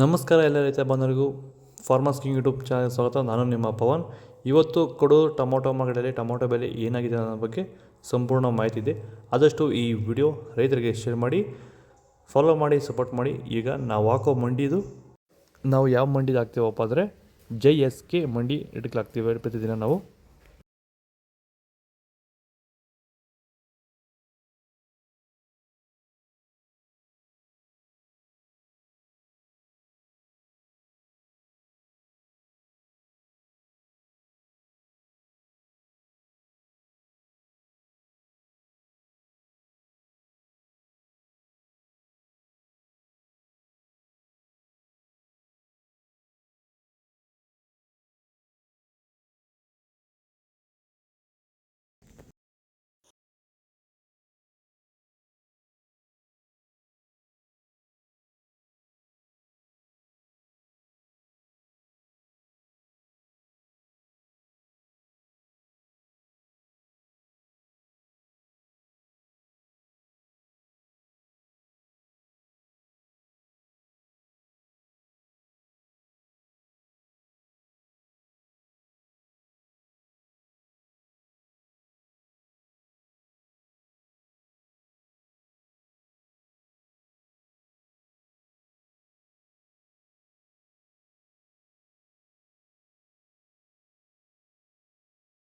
ನಮಸ್ಕಾರ ಎಲ್ಲ ರೈತ ಬಂದವರಿಗೂ ಫಾರ್ಮರ್ಸ್ ಕಿಂಗ್ ಯೂಟ್ಯೂಬ್ ಚಾನಲ್ ಸ್ವಾಗತ. ನಾನು ನಿಮ್ಮ ಪವನ್. ಇವತ್ತು ಕೊಡೋ ಟೊಮೊಟೊ ಮಾರ್ಕೆಟಲ್ಲಿ ಟೊಮೊಟೊ ಬೆಲೆ ಏನಾಗಿದೆ ಅನ್ನೋ ಬಗ್ಗೆ ಸಂಪೂರ್ಣ ಮಾಹಿತಿ ಇದೆ. ಆದಷ್ಟು ಈ ವಿಡಿಯೋ ರೈತರಿಗೆ ಶೇರ್ ಮಾಡಿ ಫಾಲೋ ಮಾಡಿ ಸಪೋರ್ಟ್ ಮಾಡಿ. ಈಗ ನಾವು ಹಾಕೋ ಮಂಡಿದು ನಾವು ಯಾವ ಮಂಡಿದು ಹಾಕ್ತೀವಪ್ಪ ಅಂದರೆ ಜೈ ಎಸ್ ಕೆ ಮಂಡಿ ರೇಟ್ಗೆ ಪ್ರತಿದಿನ ನಾವು.